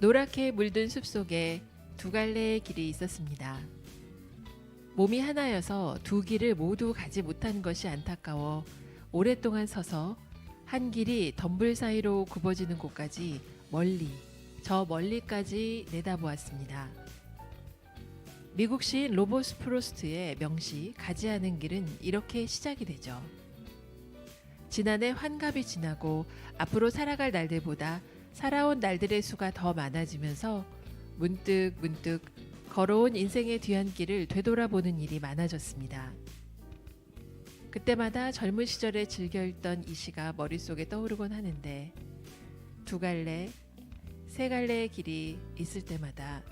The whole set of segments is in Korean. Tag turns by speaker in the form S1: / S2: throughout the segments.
S1: 노랗게 물든 숲속에 두 갈래의 길이 있었습니다. 몸이 하나여서 두 길을 모두 가지 못한 것이 안타까워 오랫동안 서서 한 길이 덤불 사이로 굽어지는 곳까지 멀리 저 멀리까지 내다보았습니다. 미국 시인 로버스 프로스트의 명시 가지 않은 길은 이렇게 시작이 되죠. 지난해 환갑이 지나고 앞으로 살아갈 날들보다 살아온 날들의 수가 더 많아지면서 문득 문득 걸어온 인생의 뒤안길을 되돌아보는 일이 많아졌습니다. 그때마다 젊은 시절에 즐겨 읽던 이 시가 머릿속에 떠오르곤 하는데 두 갈래, 세 갈래의 길이 있을 때마다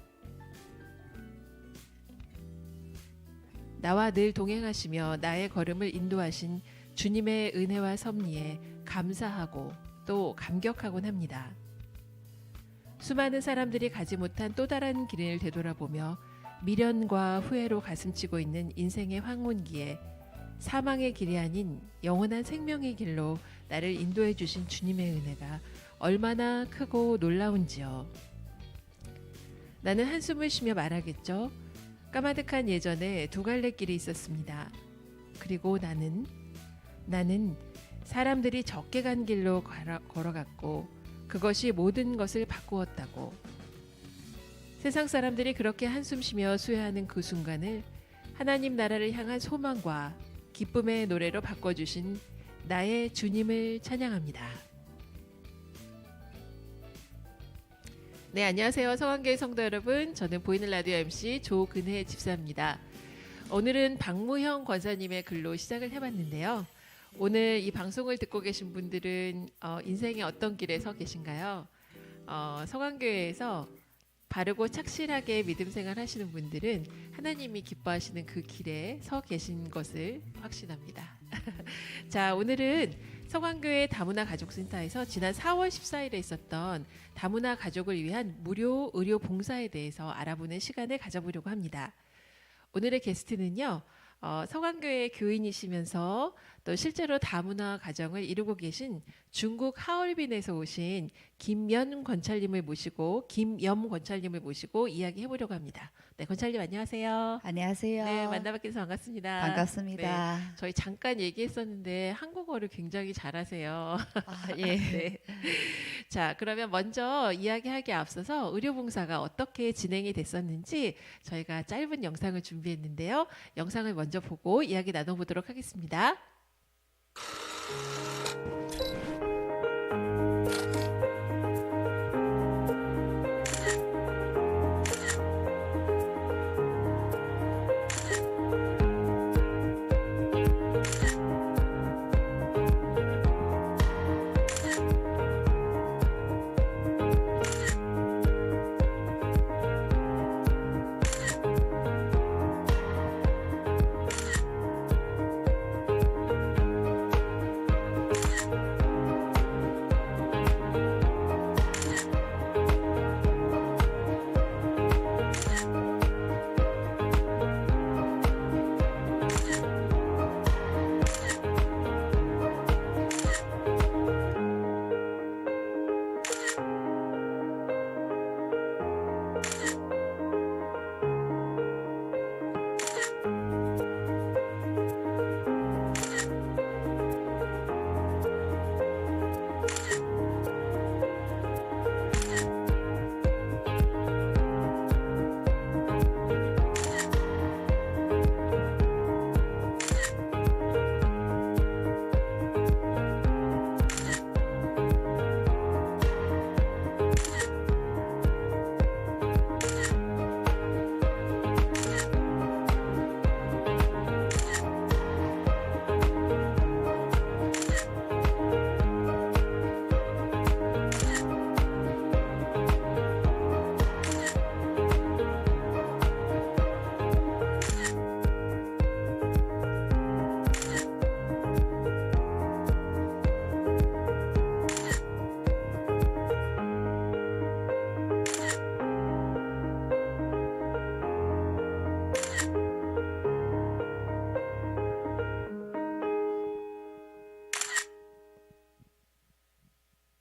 S1: 나와 늘 동행하시며 나의 걸음을 인도하신 주님의 은혜와 섭리에 감사하고 또 감격하곤 합니다. 수많은 사람들이 가지 못한 또 다른 길을 되돌아보며 미련과 후회로 가슴치고 있는 인생의 황혼기에 사망의 길이 아닌 영원한 생명의 길로 나를 인도해 주신 주님의 은혜가 얼마나 크고 놀라운지요. 나는 한숨을 쉬며 말하겠죠. 까마득한 예전에 두 갈래 길이 있었습니다. 그리고 나는 나는 사람들이 적게 간 길로 걸어, 걸어갔고 그것이 모든 것을 바꾸었다고. 세상 사람들이 그렇게 한숨 쉬며 수혜하는 그 순간을 하나님 나라를 향한 소망과 기쁨의 노래로 바꿔주신 나의 주님을 찬양합니다. 네, 안녕하세요. 성황교회 성도 여러분. 저는 보이는 라디오 MC 조근혜 집사입니다. 오늘은 박무형 권사님의 글로 시작을 해봤는데요. 오늘 이 방송을 듣고 계신 분들은 어, 인생의 어떤 길에 서 계신가요? 어, 성황교회에서 바르고 착실하게 믿음 생활 하시는 분들은 하나님이 기뻐하시는 그 길에 서 계신 것을 확신합니다. 자, 오늘은 성황교회 다문화 가족센터에서 지난 4월 14일에 있었던 다문화 가족을 위한 무료 의료 봉사에 대해서 알아보는 시간을 가져보려고 합니다. 오늘의 게스트는요. 어, 성황교회 교인이시면서 또 실제로 다문화 가정을 이루고 계신 중국 하얼빈에서 오신 김연 권찰님을 모시고 김염 권찰님을 모시고 이야기해 보려고 합니다. 네, 권찰님 안녕하세요.
S2: 안녕하세요.
S1: 네, 만나뵙게 돼서 반갑습니다.
S2: 반갑습니다.
S1: 네, 저희 잠깐 얘기했었는데 한국어를 굉장히 잘하세요.
S2: 아, 예.
S1: 네. 자, 그러면 먼저 이야기하기에 앞서서 의료봉사가 어떻게 진행이 됐었는지 저희가 짧은 영상을 준비했는데요. 영상을 먼저 보고 이야기 나눠보도록 하겠습니다. you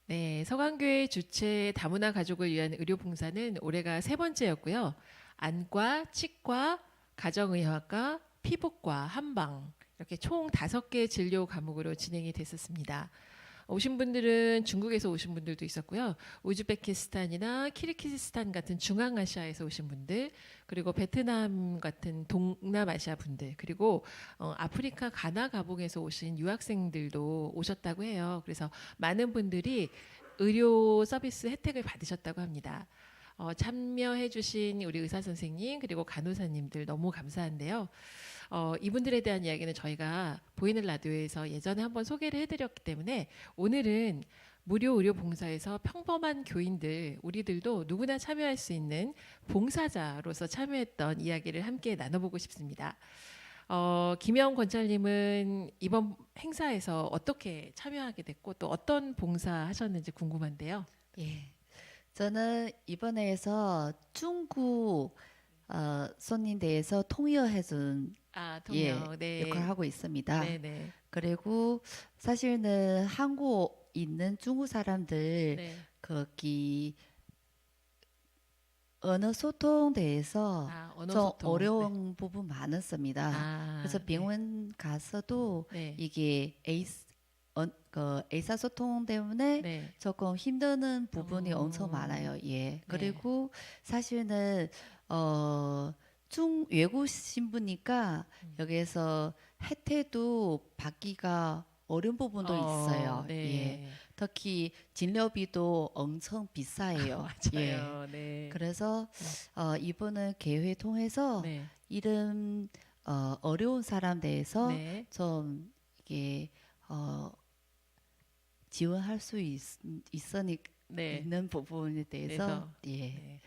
S1: 네, 서강교회 주최 다문화 가족을 위한 의료 봉사는 올해가 세 번째였고요. 안과, 치과, 가정의학과, 피부과, 한방 이렇게 총 다섯 개 진료 과목으로 진행이 됐었습니다. 오신 분들은 중국에서 오신 분들도 있었고요. 우즈베키스탄이나 키르키스탄 같은 중앙아시아에서 오신 분들, 그리고 베트남 같은 동남아시아 분들, 그리고 어, 아프리카 가나 가봉에서 오신 유학생들도 오셨다고 해요. 그래서 많은 분들이 의료 서비스 혜택을 받으셨다고 합니다. 어, 참여해주신 우리 의사 선생님 그리고 간호사님들 너무 감사한데요. 어, 이분들에 대한 이야기는 저희가 보이는 라디오에서 예전에 한번 소개를 해드렸기 때문에 오늘은 무료 의료 봉사에서 평범한 교인들 우리들도 누구나 참여할 수 있는 봉사자로서 참여했던 이야기를 함께 나눠보고 싶습니다. 어, 김영 권찰님은 이번 행사에서 어떻게 참여하게 됐고 또 어떤 봉사 하셨는지 궁금한데요.
S2: 예. 저는 이번에서 중국 어, 손님대에서 통역해준
S1: 아, 통역. 네.
S2: 역할을 하고 있습니다.
S1: 네, 네.
S2: 그리고 사실은 한국 있는 중국 사람들
S1: 네.
S2: 거기 언어 소통 대해서
S1: 아, 언어
S2: 좀
S1: 소통.
S2: 어려운 부분 많았습니다.
S1: 네. 아,
S2: 그래서 병원 가서도
S1: 네.
S2: 이게 에이스 어, 그 의사소통 때문에
S1: 네. 네.
S2: 조금 힘드는 부분이
S1: 어.
S2: 엄청 많아요. 예. 그리고 사실은 어 중 외국 신부니까
S1: 음.
S2: 여기에서 혜택도 받기가 어려운 부분도
S1: 어,
S2: 있어요.
S1: 네.
S2: 예. 특히 진료비도 엄청 비싸요. 예.
S1: 맞아요. 네.
S2: 그래서 어 이번은 계획 통해서
S1: 네.
S2: 이런 어 어려운 사람 대해서
S1: 네.
S2: 좀 이게 어 지원할 수 있, 있으니
S1: 네.
S2: 있는 부분에 대해서
S1: 그래서,
S2: 예
S1: 네.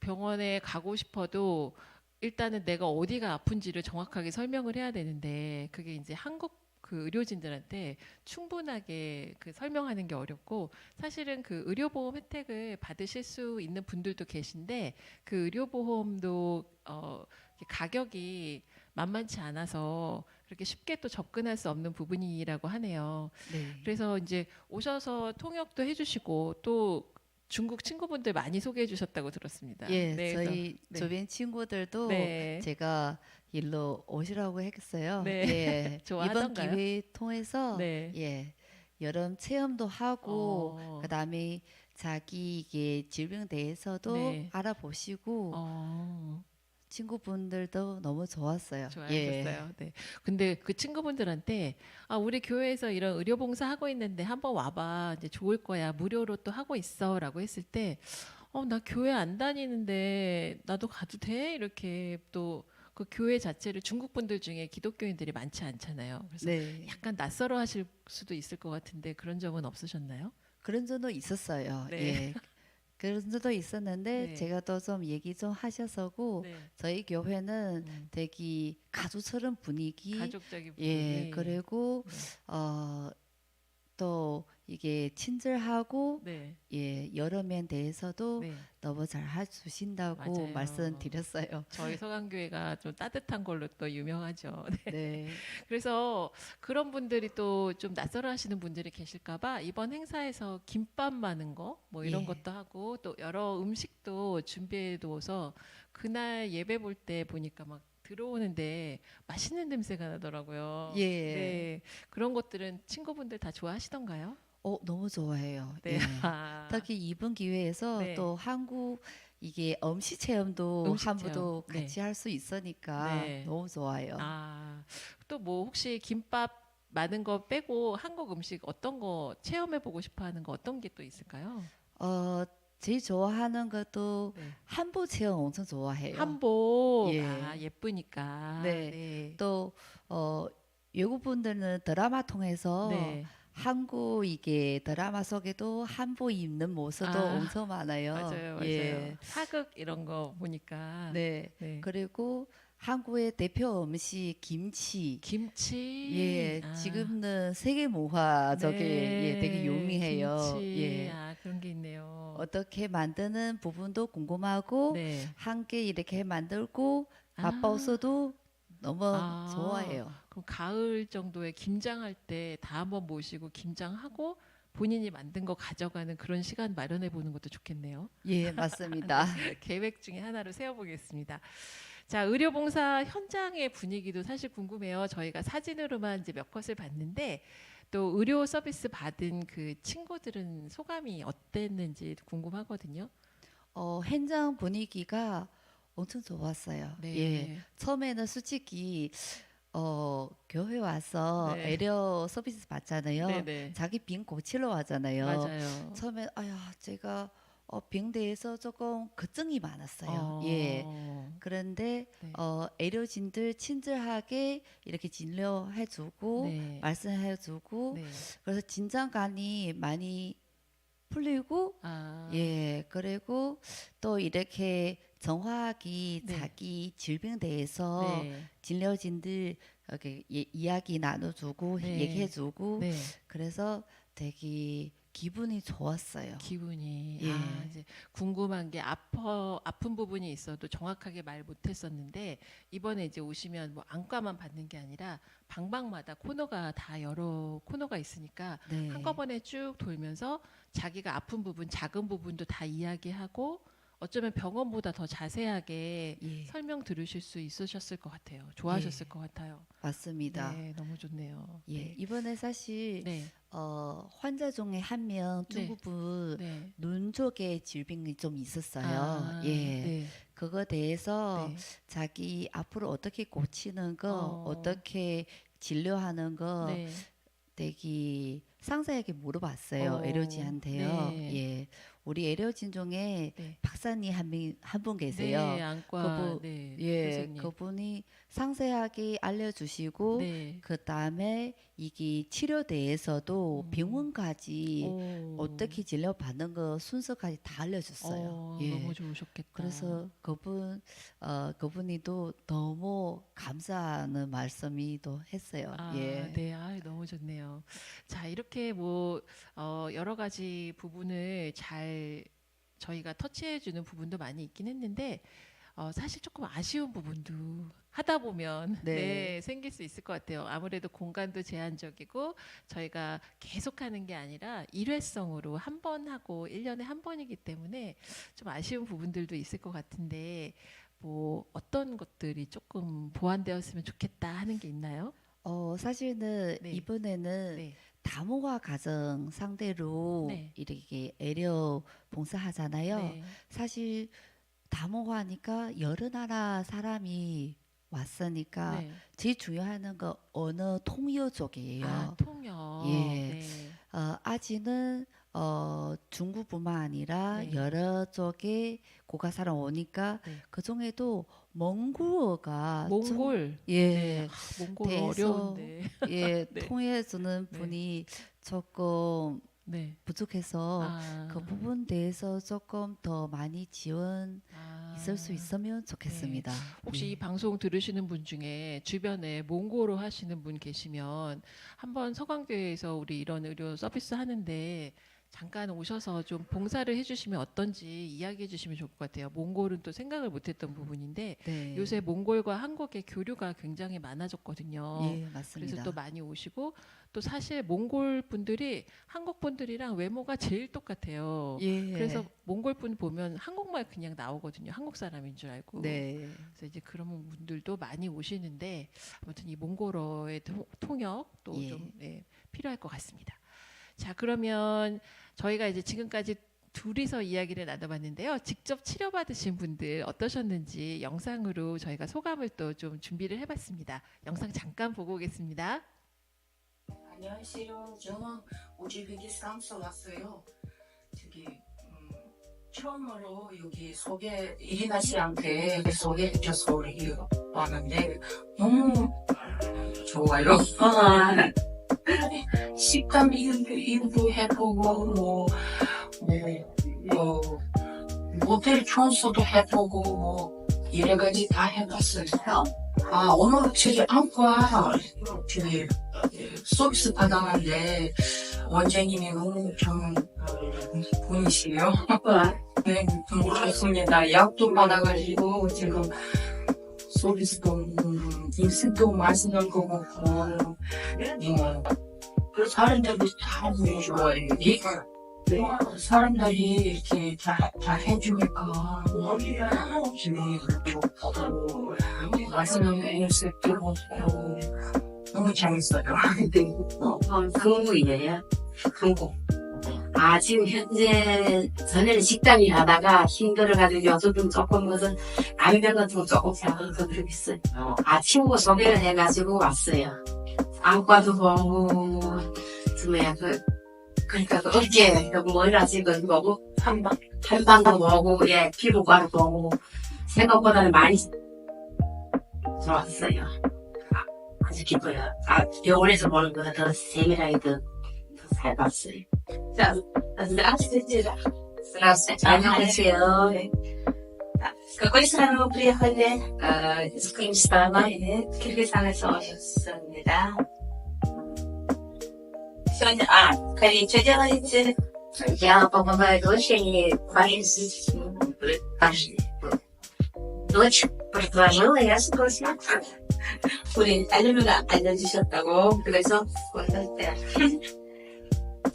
S1: 병원에 가고 싶어도 일단은 내가 어디가 아픈지를 정확하게 설명을 해야 되는데 그게 이제 한국 그 의료진들한테 충분하게 그 설명하는 게 어렵고 사실은 그 의료보험 혜택을 받으실 수 있는 분들도 계신데 그 의료보험도 어 가격이 만만치 않아서 그렇게 쉽게 또 접근할 수 없는 부분이라고 하네요.
S2: 네.
S1: 그래서 이제 오셔서 통역도 해주시고 또 중국 친구분들 많이 소개해 주셨다고 들었습니다.
S2: 예,
S1: 네, 그래서-
S2: 저희
S1: 네.
S2: 주변 친구들도
S1: 네.
S2: 제가 일로 오시라고 했어요.
S1: 네.
S2: 예. 이번
S1: 좋아하던가요?
S2: 기회 통해서
S1: 네.
S2: 예 여름 체험도 하고
S1: 어,
S2: 그다음에 자기 이게 질병 대해서도
S1: 네.
S2: 알아보시고
S1: 어,
S2: 친구분들도 너무 좋았어요. 예.
S1: 좋아하셨어요. 네. 근데 그 친구분들한테 아 우리 교회에서 이런 의료 봉사 하고 있는데 한번 와봐 이제 좋을 거야 무료로 또 하고 있어라고 했을 때 어 나 교회 안 다니는데 나도 가도 돼 이렇게 또 그 교회 자체를 중국 분들 중에 기독교인들이 많지 않잖아요. 그래서
S2: 네.
S1: 약간 낯설어 하실 수도 있을 것 같은데 그런 적은 없으셨나요?
S2: 그런 적도 있었어요.
S1: 네.
S2: 예. 그런 적도 있었는데
S1: 네.
S2: 제가 또 좀 얘기 좀 하셔서고
S1: 네.
S2: 저희 교회는
S1: 음,
S2: 되게 가족처럼 분위기
S1: 가족적인
S2: 예
S1: 분위기.
S2: 그리고
S1: 네.
S2: 어또 이게 친절하고
S1: 네.
S2: 예 여러 면 대해서도
S1: 네.
S2: 너무 잘 해주신다고
S1: 맞아요.
S2: 말씀드렸어요.
S1: 저희 서강교회가 좀 따뜻한 걸로 또 유명하죠. 네.
S2: 네.
S1: 그래서 그런 분들이 또 좀 낯설어 하시는 분들이 계실까봐 이번 행사에서 김밥 많은 거뭐 이런
S2: 예.
S1: 것도 하고 또 여러 음식도 준비해 둬서 그날 예배 볼 때 보니까 막 들어오는데 맛있는 냄새가 나더라고요.
S2: 예.
S1: 네. 그런 것들은 친구분들 다 좋아하시던가요?
S2: 어 너무 좋아해요.
S1: 네.
S2: 예.
S1: 아,
S2: 특히 이번 기회에서
S1: 네.
S2: 또 한국 이게 음식 체험도
S1: 음식
S2: 한부도
S1: 체험. 네.
S2: 같이 할 수 있으니까
S1: 네.
S2: 너무 좋아요.
S1: 아, 또 뭐 혹시 김밥 많은 거 빼고 한국 음식 어떤 거 체험해 보고 싶어 하는 거 어떤 게 또 있을까요?
S2: 어 제일 좋아하는 것도
S1: 네.
S2: 한복 체험 엄청 좋아해요.
S1: 한복
S2: 예.
S1: 아, 예쁘니까.
S2: 네.
S1: 네.
S2: 또 어, 외국 분들은 드라마 통해서
S1: 네.
S2: 한국 이게 드라마 속에도 한복 입는 모습도
S1: 아,
S2: 엄청 많아요.
S1: 맞아요, 맞아요.
S2: 예.
S1: 사극 이런 거 보니까.
S2: 네.
S1: 네.
S2: 그리고 한국의 대표 음식 김치.
S1: 김치.
S2: 예,
S1: 아.
S2: 지금은 세계 문화 저게
S1: 네,
S2: 예, 되게 유명해요.
S1: 김치.
S2: 예.
S1: 아, 그런 게 있네요.
S2: 어떻게 만드는 부분도 궁금하고
S1: 네.
S2: 함께 이렇게 만들고
S1: 아.
S2: 맛보서도 너무
S1: 아.
S2: 좋아해요.
S1: 그럼 가을 정도에 김장할 때 다 한번 모시고 김장하고 본인이 만든 거 가져가는 그런 시간 마련해 보는 것도 좋겠네요.
S2: 예, 맞습니다.
S1: 계획 중에 하나로 세워보겠습니다. 자, 의료봉사 현장의 분위기도 사실 궁금해요. 저희가 사진으로만 이제 몇 컷을 봤는데 또 의료 서비스 받은 그 친구들은 소감이 어땠는지 궁금하거든요.
S2: 어, 현장 분위기가 엄청 좋았어요.
S1: 네.
S2: 예. 처음에는 솔직히 어, 교회 와서
S1: 네.
S2: 애려 서비스 받잖아요.
S1: 네, 네.
S2: 자기 病고치러 하잖아요.
S1: 맞아요.
S2: 처음에 아야 제가 어, 병 대해서 조금 걱정이 많았어요.
S1: 어,
S2: 예. 그런데
S1: 네.
S2: 어, 애료진들 친절하게 이렇게 진료해주고
S1: 네.
S2: 말씀해주고
S1: 네.
S2: 그래서 진정감이 많이 풀리고
S1: 아,
S2: 예 그리고 또 이렇게 정확히
S1: 네.
S2: 자기 질병 대해서
S1: 네.
S2: 진료진들 이렇게 예- 이야기 나눠주고
S1: 네.
S2: 얘기해주고
S1: 네.
S2: 그래서 되게 기분이 좋았어요.
S1: 기분이
S2: 예.
S1: 아, 이제 궁금한 게 아파 아픈 부분이 있어도 정확하게 말 못했었는데 이번에 이제 오시면 뭐 안과만 받는 게 아니라 방방마다 코너가 다 여러 코너가 있으니까
S2: 네.
S1: 한꺼번에 쭉 돌면서 자기가 아픈 부분 작은 부분도 다 이야기하고 어쩌면 병원보다 더 자세하게
S2: 예
S1: 설명 들으실 수 있으셨을 것 같아요. 좋아하셨을
S2: 예.
S1: 것 같아요.
S2: 맞습니다.
S1: 네, 너무 좋네요.
S2: 예
S1: 네.
S2: 이번에 사실
S1: 네.
S2: 어, 환자 중에 한명
S1: 네.
S2: 중국분
S1: 네.
S2: 눈 쪽에 질병이 좀 있었어요.
S1: 아,
S2: 예
S1: 네.
S2: 그거 대해서
S1: 네.
S2: 자기 앞으로 어떻게 고치는 거,
S1: 어.
S2: 어. 떻게 진료하는 거
S1: 네.
S2: 되게 상세하게 물어봤어요.
S1: 어,
S2: 에료진한테요.
S1: 네.
S2: 예, 우리 에료진 중에
S1: 네.
S2: 박사님 한분 계세요.
S1: 네, 안과
S2: 그분-
S1: 네,
S2: 예,
S1: 선생님.
S2: 그분이 상세하게 알려주시고
S1: 네.
S2: 그 다음에 이게 치료 대해서도
S1: 음.
S2: 병원까지
S1: 오.
S2: 어떻게 진료 받는 거 순서까지 다 알려줬어요.
S1: 어,
S2: 예.
S1: 너무 좋으셨겠다.
S2: 그래서 그분 어 그분이도 너무 감사하는 말씀이 또 했어요.
S1: 아,
S2: 예.
S1: 네, 아, 너무 좋네요. 자, 이렇게 뭐 어, 여러 가지 부분을 잘 저희가 터치해주는 부분도 많이 있긴 했는데 어, 사실 조금 아쉬운 부분도 하다 보면
S2: 네.
S1: 네. 생길 수 있을 것 같아요. 아무래도 공간도 제한적이고 저희가 계속 하는 게 아니라 일회성으로 한 번 하고 일년에한 번이기 때문에 좀 아쉬운 부분들도 있을 것 같은데 뭐 어떤 것들이 조금 보완되었으면 좋겠다 하는 게 있나요?
S2: 어 사실은
S1: 네.
S2: 이번에는
S1: 네.
S2: 다문화 가정 상대로
S1: 네.
S2: 이렇게 애려 봉사하잖아요.
S1: 네.
S2: 사실 다문화니까 여러 나라 사람이 왔으니까
S1: 네.
S2: 제일 중요한 거 언어 통역 쪽이에요.
S1: 아, 통역.
S2: 예.
S1: 네.
S2: 어, 아직은 어, 중국뿐만 아니라
S1: 네.
S2: 여러 쪽에 고가 사람 오니까
S1: 네.
S2: 그 중에도 몽골어가 좀-
S1: 몽골.
S2: 예,
S1: 네. 아, 몽골 어려운데.
S2: 예
S1: 네.
S2: 통해주는
S1: 네.
S2: 분이 조금
S1: 네.
S2: 부족해서
S1: 아,
S2: 그 부분 대해서 조금 더 많이 지원
S1: 아.
S2: 있을 수 있으면 좋겠습니다.
S1: 혹시
S2: 예.
S1: 이 방송 들으시는 분 중에 주변에 몽골어 하시는 분 계시면 한번 서강교회에서 우리 이런 의료 서비스 하는데 잠깐 오셔서 좀 봉사를 해주시면 어떤지 이야기해 주시면 좋을 것 같아요. 몽골은 또 생각을 못했던 부분인데
S2: 네.
S1: 요새 몽골과 한국의 교류가 굉장히 많아졌거든요.
S2: 예
S1: 그래서
S2: 맞습니다.
S1: 또 많이 오시고 또 사실 몽골 분들이 한국 분들이랑 외모가 제일 똑같아요.
S2: 예.
S1: 그래서 몽골 분 보면 한국말 그냥 나오거든요. 한국 사람인 줄 알고.
S2: 네.
S1: 그래서 이제 그런 분들도 많이 오시는데 아무튼 이 몽골어의 통- 통역도
S2: 예.
S1: 좀 네, 필요할 것 같습니다. 자 그러면 저희가 이제 지금까지 둘이서 이야기를 나눠봤는데요. 직접 치료받으신 분들 어떠셨는지 영상으로 저희가 소감을 또 좀 준비를 해봤습니다. 영상 잠깐 보고 오겠습니다.
S3: 안녕하세요. 저는 우즈베키스탄에서 왔어요. 저기 음, 처음으로 여기 소개 이리나 씨한테 소개해줘서 우리 왔는데 너무 좋아요. 식단 일도, 일도 해보고 뭐, 뭐, 뭐 모델 청소도 해보고 뭐 여러 가지 다 해봤어요. 아 오늘 저기 안과 저기 서비스 받았는데 원장님이 너무 좀 분이시요. 네, 너무 좋습니다. 약도 받아가지고 지금 서비스도 음, 인식도 맛있는 거 먹고 음, 사람들이 다 좋아해. 사람들이 이렇게 다, 다 해주니까 말씀을 들고 너무 재밌어요.
S4: 어, 중국이에요.
S3: 그리고
S4: 아, 지금 현재 전에는 식당 일 하다가 힘들어가지고 요즘은 조금 무슨 라면 같은 거 조금 거 그러고 있어요. 아, 친구 소개를 해가지고 왔어요. 안과도 보고, 뭐야, 그, 그러니까 그 어깨, 그 뭐라 지금 뭐고, 한방, 한방도 보고, 예, 피부과도 보고, 생각보다는 많이 좋았어요. 아, 아주 기뻐요. 아, 병원에서 보는 거보다 더 세밀하게 더, 더 살봤어요. Здравствуйте. Здравствуйте. Анна С какой страны вы приехали? Э, из Афганистана. Киргизстана да.
S5: Сегодня, а, Карин, что делаете?
S4: Я помогаю дочери повесить каждый. Дочь предложила, я согласна.
S5: Фурин, алюмина, алюмина, алюмина, алюмина, алюмина, алюмина,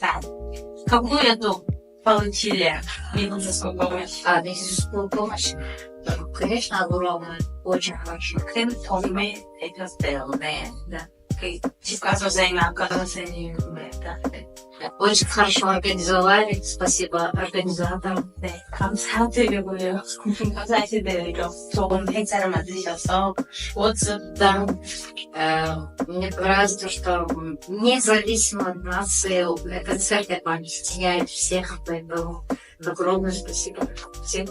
S5: resultado. Calculando plantilla minutos não, Adresiz kollamış. Güneş nabur olmanın ocağına çıktım. Onu ben tekrar dayalı né?
S4: А, медицинскую помощь. Ну, Конечно, огромную, очень хорошо.
S5: 그럼 도움이 되셨어요. 네. 네. 그 치과 선생님, 아까 선생님, 네. 네.
S4: Очень хорошо организовали. Спасибо организаторам.
S5: 네, 감사드리고요. 감사하시대요. 좋은 행사를 만드셔서.
S4: Да, э, мне нравится, что м, независимо от нации э, концерты объединяют всех, поэтому 더 그런
S5: 것이 없지.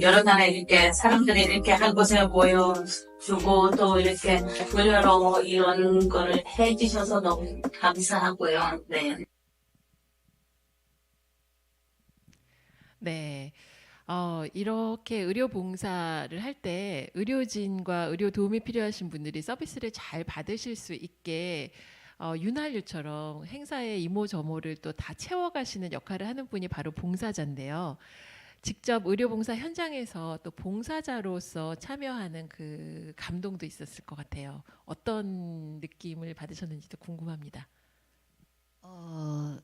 S5: 여러 나라 이렇게 사람들이 이렇게 한 곳에 모여 주고 또 이렇게 그 무료로 이런 거를 해주셔서 너무 감사하고요. 네.
S1: 네. 어, 이렇게 의료 봉사를 할 때 의료진과 의료 도움이 필요하신 분들이 서비스를 잘 받으실 수 있게 어, 윤활유처럼 행사의 이모저모를 또 다 채워가시는 역할을 하는 분이 바로 봉사자인데요. 직접 의료 봉사 현장에서 또 봉사자로서 참여하는 그 감동도 있었을 것 같아요. 어떤 느낌을 받으셨는지도 궁금합니다.
S2: 어,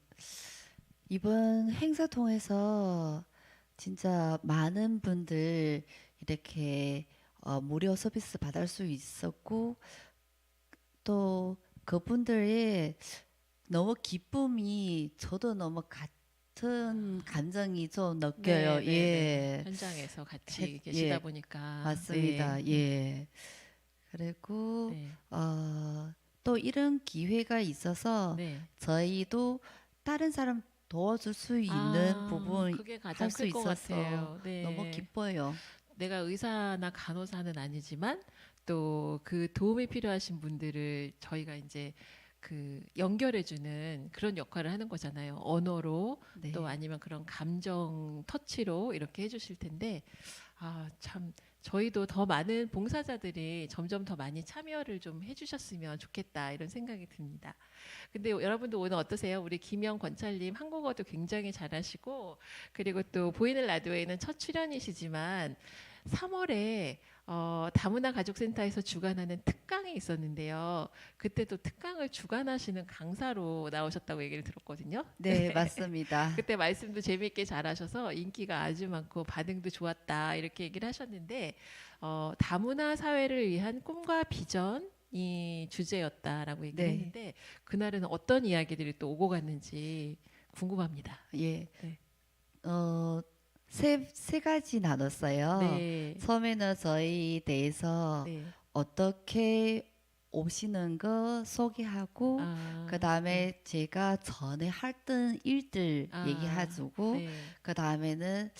S2: 이번 행사 통해서 진짜 많은 분들 이렇게 어, 무료 서비스 받을 수 있었고 또 그분들의 너무 기쁨이 저도 너무 같은 감정이 좀 느껴요.
S1: 네, 네,
S2: 예.
S1: 네. 현장에서 같이
S2: 해-
S1: 계시다
S2: 예,
S1: 보니까
S2: 맞습니다.
S1: 네.
S2: 예. 그리고
S1: 네.
S2: 어, 또 이런 기회가 있어서
S1: 네.
S2: 저희도 다른 사람 도와줄 수 있는
S1: 아,
S2: 부분
S1: 그게 가장
S2: 할수
S1: 클것
S2: 있어서
S1: 같아요. 네.
S2: 너무 기뻐요.
S1: 내가 의사나 간호사는 아니지만 또 그 도움이 필요하신 분들을 저희가 이제 그 연결해주는 그런 역할을 하는 거잖아요. 언어로
S2: 네.
S1: 또 아니면 그런 감정 터치로 이렇게 해주실 텐데 아 참 저희도 더 많은 봉사자들이 점점 더 많이 참여를 좀 해주셨으면 좋겠다 이런 생각이 듭니다. 근데 여러분도 오늘 어떠세요? 우리 김영 권찰님 한국어도 굉장히 잘하시고 그리고 또 보이는 라디오에는 첫 출연이시지만 3월에 어, 다문화 가족센터에서 주관하는 특강이 있었는데요. 그때도 특강을 주관하시는 강사로 나오셨다고 얘기를 들었거든요.
S2: 네, 맞습니다.
S1: 그때 말씀도 재미있게 잘하셔서 인기가 아주 많고 반응도 좋았다 이렇게 얘기를 하셨는데 어, 다문화 사회를 위한 꿈과 비전 이 주제였다라고 얘기를
S2: 네.
S1: 했는데 그날은 어떤 이야기들이 또 오고 갔는지 궁금합니다.
S2: 예.
S1: 네.
S2: 어, 세, 세 가지 나눴어요.
S1: 네.
S2: 처음에는 저희 대해서
S1: 네.
S2: 어떻게 오시는 거 소개하고
S1: 아,
S2: 그 다음에 제가 전에 했던 일들
S1: 아,
S2: 얘기해주고
S1: 네.
S2: 그 다음에는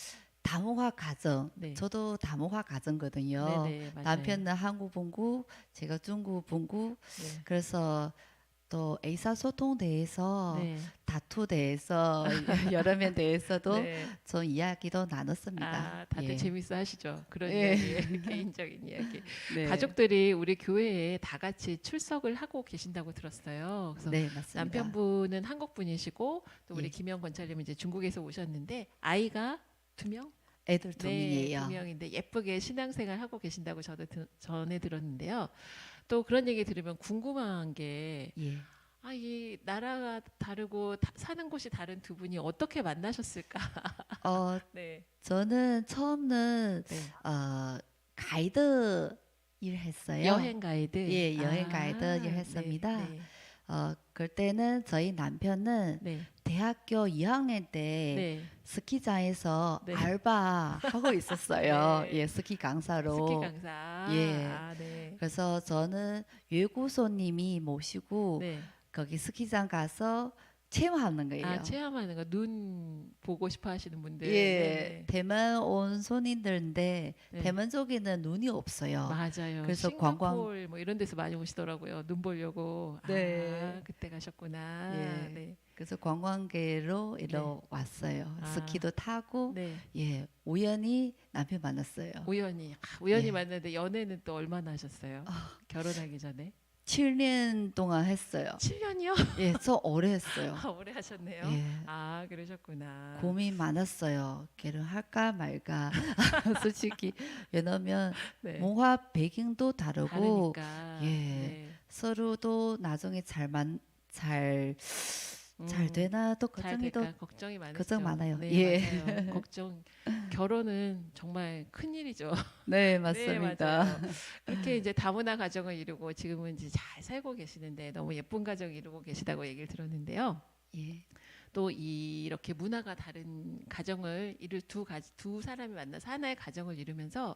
S2: 다모화 가정.
S1: 네.
S2: 저도 다모화 가정거든요.
S1: 네네, 맞아요.
S2: 남편은 한국 본고 제가 중국 본고
S1: 네.
S2: 그래서 또 의사소통 대해서
S1: 네.
S2: 다투 대해서 여러 면 대해서도
S1: 네.
S2: 좀 이야기도 나눴습니다.
S1: 아, 다들
S2: 예.
S1: 재밌어 하시죠. 그런
S2: 예.
S1: 이야기, 개인적인 이야기.
S2: 네.
S1: 가족들이 우리 교회에 다 같이 출석을 하고 계신다고 들었어요. 그래서
S2: 네 맞습니다.
S1: 남편분은 한국 분이시고 또 우리
S2: 예.
S1: 김영 권찰님은 이제 중국에서 오셨는데 아이가 두 명?
S2: 애들 두 명이에요.
S1: 네, 두 명인데 예쁘게 신앙생활 하고 계신다고 저도 드- 전에 들었는데요. 또 그런 얘기 들으면 궁금한 게
S2: 예.
S1: 아, 이 나라가 다르고 다- 사는 곳이 다른 두 분이 어떻게 만나셨을까?
S2: 어,
S1: 네.
S2: 저는 처음은
S1: 네.
S2: 어, 가이드 일했어요.
S1: 여행 가이드.
S2: 예, 여행 가이드 일 했습니다.
S1: 네.
S2: 어, 그때는 저희 남편은
S1: 네.
S2: 대학교 2학년 때
S1: 네.
S2: 스키장에서
S1: 네.
S2: 알바 하고 있었어요.
S1: 네.
S2: 예, 스키 강사로.
S1: 스키 강사.
S2: 예.
S1: 아, 네.
S2: 그래서 저는 외국 손님이 모시고
S1: 네.
S2: 거기 스키장 가서 체험하는 거예요.
S1: 아, 체험하는 거 눈 보고 싶어 하시는 분들.
S2: 예, 대만 온 손님들인데
S1: 네.
S2: 대만 쪽에는 눈이 없어요.
S1: 맞아요.
S2: 그래서 관광-
S1: 뭐 이런 데서 많이 오시더라고요. 눈 보려고.
S2: 네.
S1: 아, 그때 가셨구나.
S2: 예.
S1: 네.
S2: 그래서 관광객으로 이러
S1: 네.
S2: 왔어요.
S1: 아.
S2: 스키도 타고
S1: 네.
S2: 예 우연히 남편 만났어요.
S1: 우연히 아, 우연히
S2: 예.
S1: 만났는데 연애는 또 얼마나 하셨어요?
S2: 아.
S1: 결혼하기 전에?
S2: 7년 동안 했어요.
S1: 7년이요?
S2: 예, 저 오래 했어요.
S1: 아, 오래 하셨네요.
S2: 예.
S1: 아, 그러셨구나.
S2: 고민 많았어요. 결혼할까 말까. 솔직히 왜냐면
S1: 네.
S2: 문화 배경도 다르고
S1: 다르니까.
S2: 예.
S1: 네.
S2: 서로도 나중에 잘만잘 잘
S1: 음,
S2: 되나
S1: 또잘
S2: 걱정이 또
S1: 걱정이 많으시죠.
S2: 걱정 많아요.
S1: 네,
S2: 예.
S1: 맞아요. 걱정. 결혼은 정말 큰 일이죠.
S2: 네
S1: 네,
S2: 맞습니다.
S1: 맞아요. 그렇게 이제 다문화 가정을 이루고 지금은 이제 잘 살고 계시는데 너무 예쁜 가정 이루고 계시다고 얘기를 들었는데요.
S2: 예.
S1: 또 이- 이렇게 문화가 다른 가정을 이룰 두 가지 두 사람이 만나서 하나의 가정을 이루면서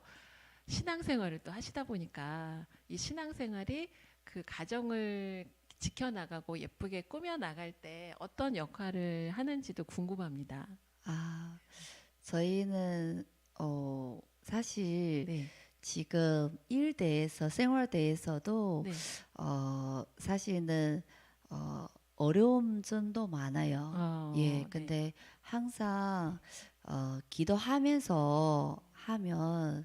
S1: 신앙생활을 또 하시다 보니까 이 신앙생활이 그 가정을 지켜나가고 예쁘게 꾸며 나갈 때 어떤 역할을 하는지도 궁금합니다.
S2: 아 저희는 어 사실
S1: 네,
S2: 지금 일대에서 생활대에서도
S1: 네.
S2: 어 사실은 어 어려움 점도 많아요.
S1: 어,
S2: 예,
S1: 네.
S2: 근데 항상 어, 기도하면서 하면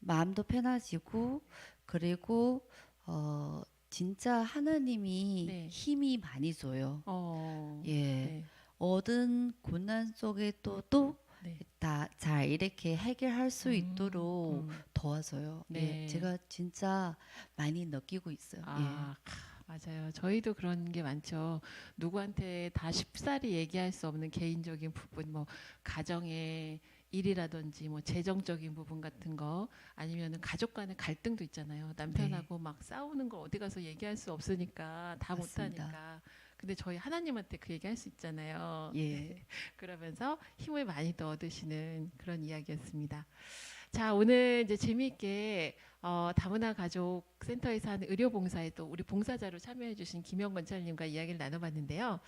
S2: 마음도 편해지고 그리고 어, 진짜 하나님이
S1: 네.
S2: 힘이 많이 줘요.
S1: 어,
S2: 예,
S1: 네,
S2: 모든 고난 속에 또또
S1: 네.
S2: 다잘 이렇게 해결할 수
S1: 음,
S2: 있도록
S1: 음.
S2: 도와줘요.
S1: 네.
S2: 예, 제가 진짜 많이 느끼고 있어요.
S1: 아, 하, 맞아요. 저희도 그런 게 많죠. 누구한테 다 쉽사리 얘기할 수 없는 개인적인 부분, 뭐 가정의 일이라든지 뭐 재정적인 부분 같은 거 아니면은 가족 간의 갈등도 있잖아요. 남편하고 막 싸우는 거 어디 가서 얘기할 수 없으니까 다못
S2: 맞습니다.
S1: 하니까. 근데 저희 하나님한테 그 얘기할 수 있잖아요.
S2: 예. 예.
S1: 그러면서 힘을 많이 더 얻으시는 그런 이야기였습니다. 자, 오늘 이제 재미있게 어, 다문화 가족 센터에서 하는 의료 봉사에 또 우리 봉사자로 참여해 주신 김영건 차님과 이야기를 나눠봤는데요.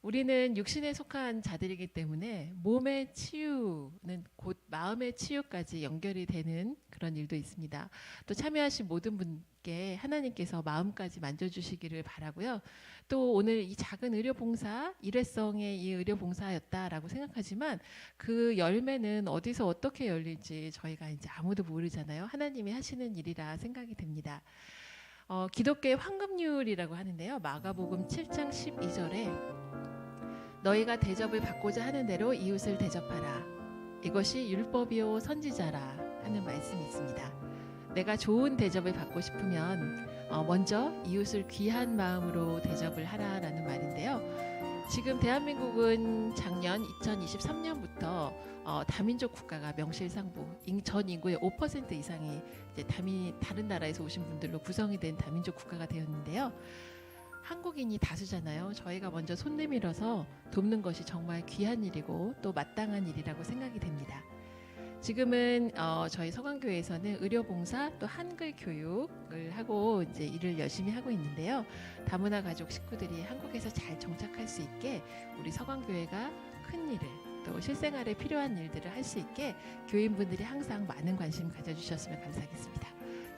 S1: 우리는 육신에 속한 자들이기 때문에 몸의 치유는 곧 마음의 치유까지 연결이 되는 그런 일도 있습니다. 또 참여하신 모든 분께 하나님께서 마음까지 만져주시기를 바라고요. 또 오늘 이 작은 의료 봉사 일회성의 이 의료 봉사였다라고 생각하지만 그 열매는 어디서 어떻게 열릴지 저희가 이제 아무도 모르잖아요. 하나님이 하시는 일이라 생각이 됩니다. 어, 기독교의 황금률이라고 하는데요. 마가복음 7장 12절에 너희가 대접을 받고자 하는 대로 이웃을 대접하라. 이것이 율법이요 선지자라 하는 말씀이 있습니다. 내가 좋은 대접을 받고 싶으면 어, 먼저 이웃을 귀한 마음으로 대접을 하라라는 말인데요. 지금 대한민국은 작년 2023년부터 어, 다민족 국가가 명실상부 인- 전 인구의 5% 이상이 이제 다민 다른 나라에서 오신 분들로 구성이 된 다민족 국가가 되었는데요. 한국인이 다수잖아요. 저희가 먼저 손 내밀어서 돕는 것이 정말 귀한 일이고 또 마땅한 일이라고 생각이 됩니다. 지금은 어, 저희 서강교회에서는 의료봉사 또 한글 교육을 하고 이제 일을 열심히 하고 있는데요. 다문화 가족 식구들이 한국에서 잘 정착할 수 있게 우리 서강교회가 큰 일을 또 실생활에 필요한 일들을 할 수 있게 교인분들이 항상 많은 관심 가져주셨으면 감사하겠습니다.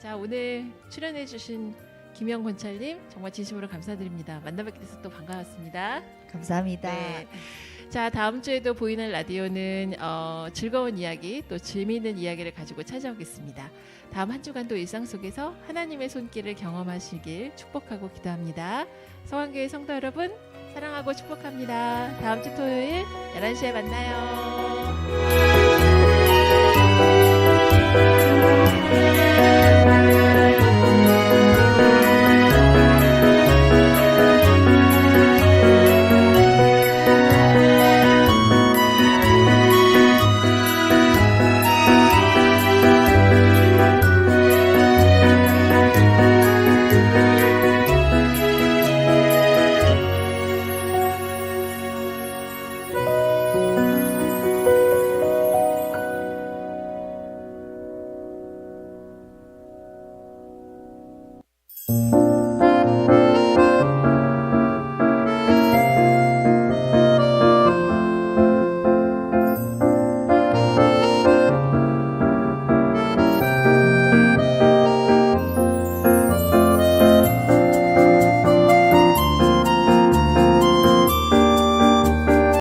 S1: 자 오늘 출연해주신 김영 권찰님 정말 진심으로 감사드립니다. 만나뵙게 돼서 또 반가웠습니다.
S2: 감사합니다.
S1: 네. 자 다음 주에도 보이는 라디오는 어, 즐거운 이야기 또 재미있는 이야기를 가지고 찾아오겠습니다. 다음 한 주간도 일상 속에서 하나님의 손길을 경험하시길 축복하고 기도합니다. 성황교회 성도 여러분 사랑하고 축복합니다. 다음 주 토요일 11시에 만나요.